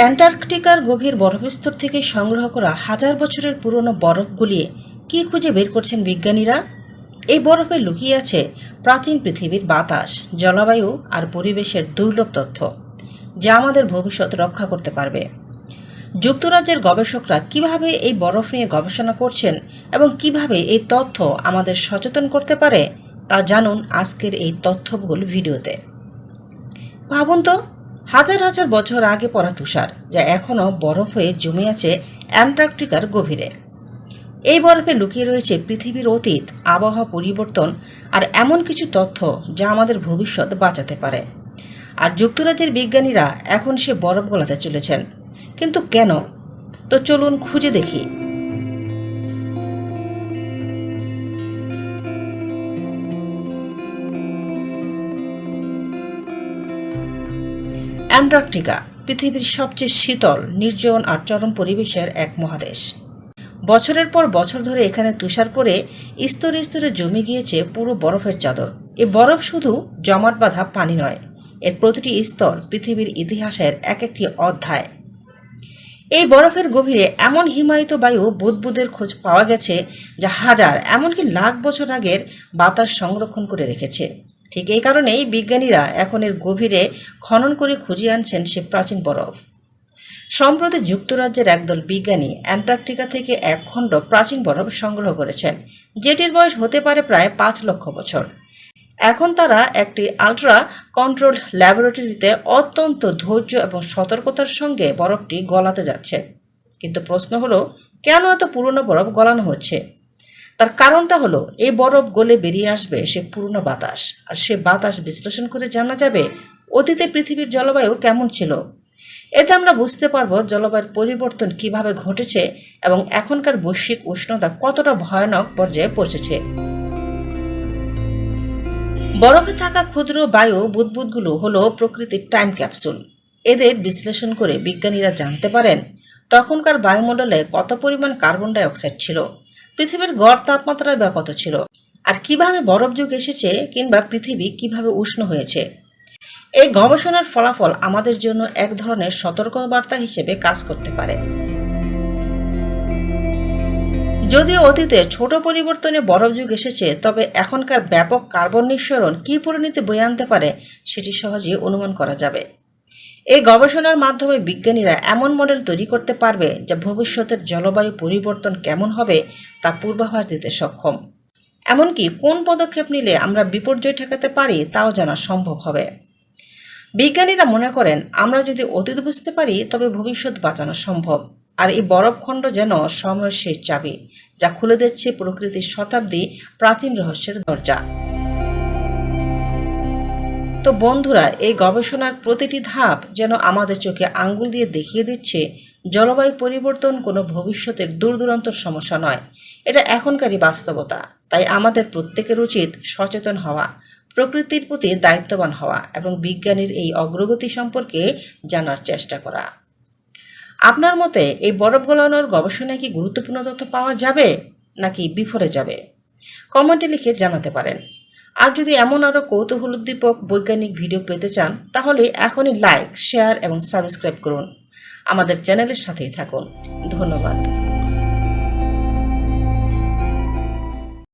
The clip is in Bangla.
অ্যান্টার্কটিকার গভীর বরফস্তর থেকে সংগ্রহ করা হাজার বছরের পুরনো বরফ গুলিয়ে কী খুঁজে বের করছেন বিজ্ঞানীরা? এই বরফে লুকিয়ে আছে প্রাচীন পৃথিবীর বাতাস, জলবায়ু আর পরিবেশের দুর্লভ তথ্য, যা আমাদের ভবিষ্যৎ রক্ষা করতে পারবে। যুক্তরাজ্যের গবেষকরা কীভাবে এই বরফ নিয়ে গবেষণা করছেন এবং কীভাবে এই তথ্য আমাদের সচেতন করতে পারে, তা জানুন আজকের এই তথ্যবহুল ভিডিওতে। ভাবুন তো হাজার হাজার বছর আগে পড়া তুষার, যা এখনও বরফ হয়ে জমে আছে অ্যান্টার্কটিকার গভীরে। এই বরফে লুকিয়ে রয়েছে পৃথিবীর অতীত, আবহাওয়া পরিবর্তন আর এমন কিছু তথ্য যা আমাদের ভবিষ্যৎ বাঁচাতে পারে। আর যুক্তরাজ্যের বিজ্ঞানীরা এখন সে বরফ গলাতে চলেছেন। কিন্তু কেন? তো চলুন খুঁজে দেখি। অ্যান্টার্কটিকা, পৃথিবীর সবচেয়ে শীতল, নির্জন আর চরম পরিবেশের এক মহাদেশ। বছরের পর বছর ধরে এখানে তুষার পরে স্তরে স্তরে জমে গিয়েছে পুরো বরফের চাদর। এ বরফ শুধু জমাট বাঁধা পানি নয়, এর প্রতিটি স্তর পৃথিবীর ইতিহাসের এক একটি অধ্যায়। এই বরফের গভীরে এমন হিমায়িত বায়ু বুদবুদের খোঁজ পাওয়া গেছে, যা হাজার, এমনকি লাখ বছর আগের বাতাস সংরক্ষণ করে রেখেছে। ঠিক এই কারণেই বিজ্ঞানীরা এখন এর গভীরে খনন করে খুঁজে আনছেন সে প্রাচীন বরফ। সম্প্রতি যুক্তরাজ্যের একদল বিজ্ঞানী অ্যান্টার্কটিকা থেকে এক খণ্ড প্রাচীন বরফ সংগ্রহ করেছেন, যেটির বয়স হতে পারে প্রায় পাঁচ লক্ষ বছর। এখন তারা একটি আলট্রা কন্ট্রোল ল্যাবরেটরিতে অত্যন্ত ধৈর্য এবং সতর্কতার সঙ্গে বরফটি গলাতে যাচ্ছে। কিন্তু প্রশ্ন হলো, কেন এত পুরনো বরফ গলানো হচ্ছে? তার কারণটা হলো, এই বরফ গলে বেরিয়ে আসবে সে পুরনো বাতাস। আর সে বাতাস বিশ্লেষণ করে জানা যাবে অতীতে পৃথিবীর জলবায়ু কেমন ছিল। এতে আমরা বুঝতে পারব জলবায়ুর পরিবর্তন কীভাবে ঘটেছে এবং এখনকার বৈশ্বিক উষ্ণতা কতটা ভয়ানক পর্যায়ে পৌঁছেছে। বরফে থাকা ক্ষুদ্র বায়ু বুদবুদগুলো হলো প্রকৃতির টাইম ক্যাপসুল। এদের বিশ্লেষণ করে বিজ্ঞানীরা জানতে পারেন, তখনকার বায়ুমণ্ডলে কত পরিমাণ কার্বন ডাই অক্সাইড ছিল। পৃথিবীর গড় তাপমাত্রা বা কত ছিল। আর কীভাবে বরফ যুগ এসেছে কিংবা পৃথিবী কীভাবে উষ্ণ হয়েছে? এই গবেষণার ফলাফল আমাদের জন্য এক ধরনের সতর্কবার্তা হিসেবে কাজ করতে পারে। যদিও অতীতে ছোট পরিবর্তনে বরফ যুগ এসেছে, তবে এখনকার ব্যাপক কার্বন নিঃসরণ কী পরিণতি বয়ে আনতে পারে সেটি সহজেই অনুমান করা যাবে। এই গবেষণার মাধ্যমে বিজ্ঞানীরা এমন মডেল তৈরি করতে পারবে যা ভবিষ্যতের জলবায়ু পরিবর্তন কেমন হবে তা পূর্বাভাস দিতে সক্ষম। এমনকি কোন পদক্ষেপ নিলে আমরা বিপর্যয় ঠেকাতে পারি তাও জানা সম্ভব হবে। বিজ্ঞানীরা মনে করেন, আমরা যদি অতীত বুঝতে পারি, তবে ভবিষ্যৎ বাঁচানো সম্ভব। আর এই বরফখণ্ড যেন সময়ের শেষ চাবি, যা খুলে দিচ্ছে প্রকৃতির শতাব্দী প্রাচীন রহস্যের দরজা। তো বন্ধুরা, এই গবেষণার প্রতিটি ধাপ যেন আমাদের চোখে আঙ্গুল দিয়ে দেখিয়ে দিচ্ছে, জলবায়ু পরিবর্তন কোনো ভবিষ্যতের দূর দূরান্তর সমস্যা নয়। এটা এখনকারই বাস্তবতা, তাই আমাদের প্রত্যেকের উচিত সচেতন হওয়া, প্রকৃতির প্রতি দায়িত্ববান হওয়া এবং বিজ্ঞানীর এই অগ্রগতি সম্পর্কে জানার চেষ্টা করা। আপনার মতে এই বরফ গলানোর গবেষণায় কি গুরুত্বপূর্ণ তথ্য পাওয়া যাবে নাকি বিফলে যাবে? কমেন্টে লিখে জানাতে পারেন। আর যদি এমন আরও কৌতূহল উদ্দীপক বৈজ্ঞানিক ভিডিও পেতে চান, তাহলে এখনই লাইক, শেয়ার এবং সাবস্ক্রাইব করুন। আমাদের চ্যানেলের সাথেই থাকুন। ধন্যবাদ।